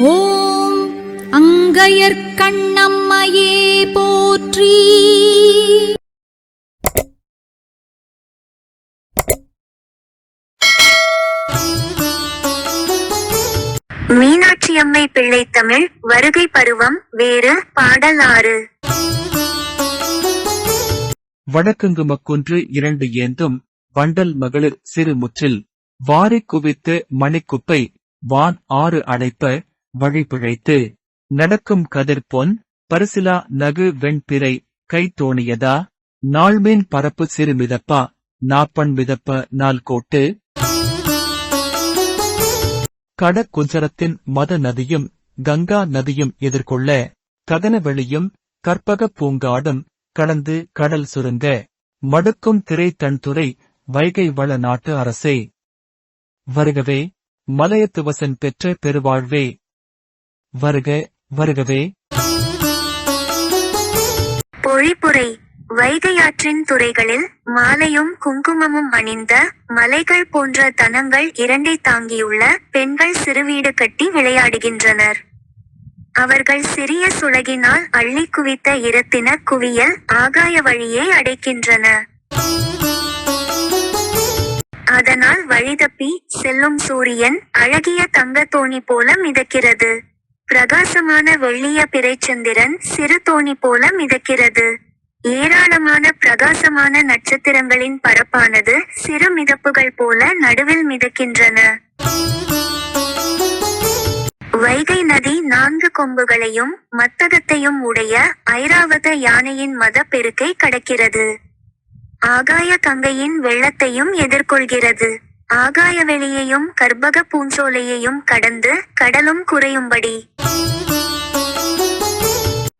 ஓம் அங்கையர்க்கண்ணம்மையே போற்றி. மீனாட்சியம்மை பிள்ளை தமிழ் வருகை பருவம் வேறு பாடல் ஆறு வடக்குங்கு மக்குன்று இரண்டு ஏந்தும் வண்டல் மகளிர் சிறு முற்றில். வாரிக் குவித்து மணிக்குப்பை வான் ஆறு அடைப்ப வழிபிழைத்து நடக்கும் கதிர் பொன் பரிசிலா நகு வெண்பிறை கை தோணியதா? நாள்மீன் பரப்பு சிறு மிதப்பா? நாப்பண் மிதப்ப நாள் கோட்டு? கடக்குஞ்சரத்தின் மத நதியும் கங்கா நதியும் எதிர்கொள்ள கதனவெளியும் கற்பக பூங்காடும் கடந்து கடல் சுருங்க மடுக்கும் திரை தன்துறை வைகை வள நாட்டு அரசே. வருகவே மலையத்துவசன் பெற்ற பெருவாழ்வே வருக வருகவே. பொழிப்புரை வைகையாற்றின் துறைகளில் மாலையும் குங்குமமும் அணிந்த மலைகள் போன்ற தனங்கள் இரண்டை தாங்கியுள்ள பெண்கள் சிறுவீடு கட்டி விளையாடுகின்றனர். அவர்கள் சிறிய சுளகினால் அள்ளி குவித்த இரத்தின குவியல் ஆகாய வழியே அடைக்கின்றன. அதனால் வழிதப்பி செல்லும் சூரியன் அழகிய தங்க தோணி போல மிதக்கிறது. பிரகாசமான வெள்ளிய பிறைச்சந்திரன் சிறு தோணி போல மிதக்கிறது. ஏராளமான பிரகாசமான நட்சத்திரங்களின் பரப்பானது சிறு மிதப்புகள் போல நடுவில் மிதக்கின்றன. வைகை நதி நான்கு கொம்புகளையும் மத்தகத்தையும் உடைய ஐராவத யானையின் மத பெருக்கை கடக்கிறது. ஆகாய கங்கையின் வெள்ளத்தையும் எதிர்கொள்கிறது. ஆகாய வெளியையும் கர்ப்பக பூஞ்சோலையையும் கடந்து கடலும் குறையும்படி.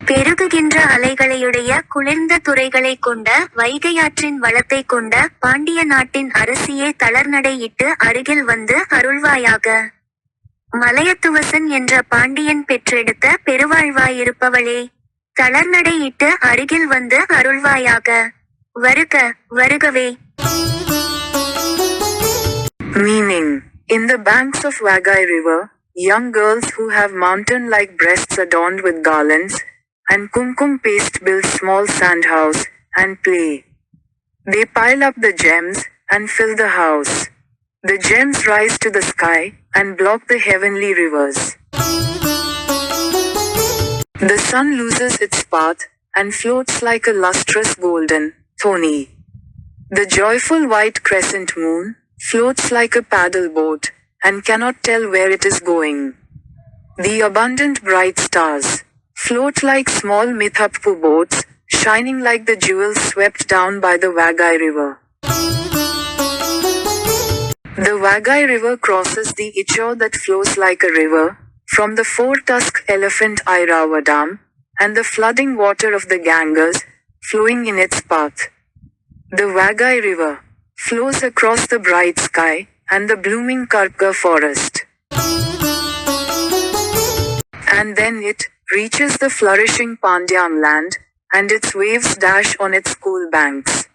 பெருகுகின்ற அலைகளையுடைய குளிர்ந்த துறைகளை கொண்ட வைகையாற்றின் வளத்தை கொண்ட பாண்டிய நாட்டின் அரசியே தளர்நடையிட்டு அருகில் வந்து அருள்வாயாக. மலையத்துவசன் என்ற பாண்டியன் பெற்றெடுத்த பெருவாழ்வாயிருப்பவளே தளர்நடையிட்டு அருகில் வந்து அருள்வாயாக. வருக வருகவே. Meaning, in the banks of Wagai River, young girls who have mountain-like breasts adorned with garlands, and kumkum paste build small sand house, and play. They pile up the gems, and fill the house. The gems rise to the sky, and block the heavenly rivers. The sun loses its path, and floats like a lustrous golden, thorny. The joyful white crescent moon floats like a paddle boat and cannot tell where it is going. The abundant bright stars float like small Mithappu boats, shining like the jewels swept down by the Wagai River. The Wagai River crosses the Ichor that flows like a river from the four-tusked elephant Airava Dam and the flooding water of the Ganges flowing in its path. The Wagai River flows across the bright sky and the blooming Karpga forest. And then it reaches the flourishing Pandyam land, and its waves dash on its cool banks.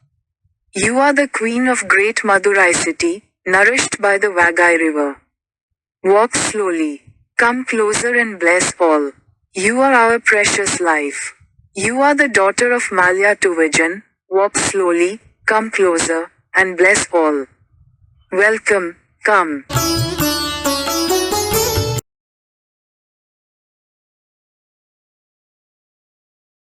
You are the queen of great Madurai city, nourished by the Wagai River. Walk slowly, come closer and bless all. You are our precious life. You are the daughter of Malya Tuvajan, walk slowly, come closer, and bless all. Welcome, come.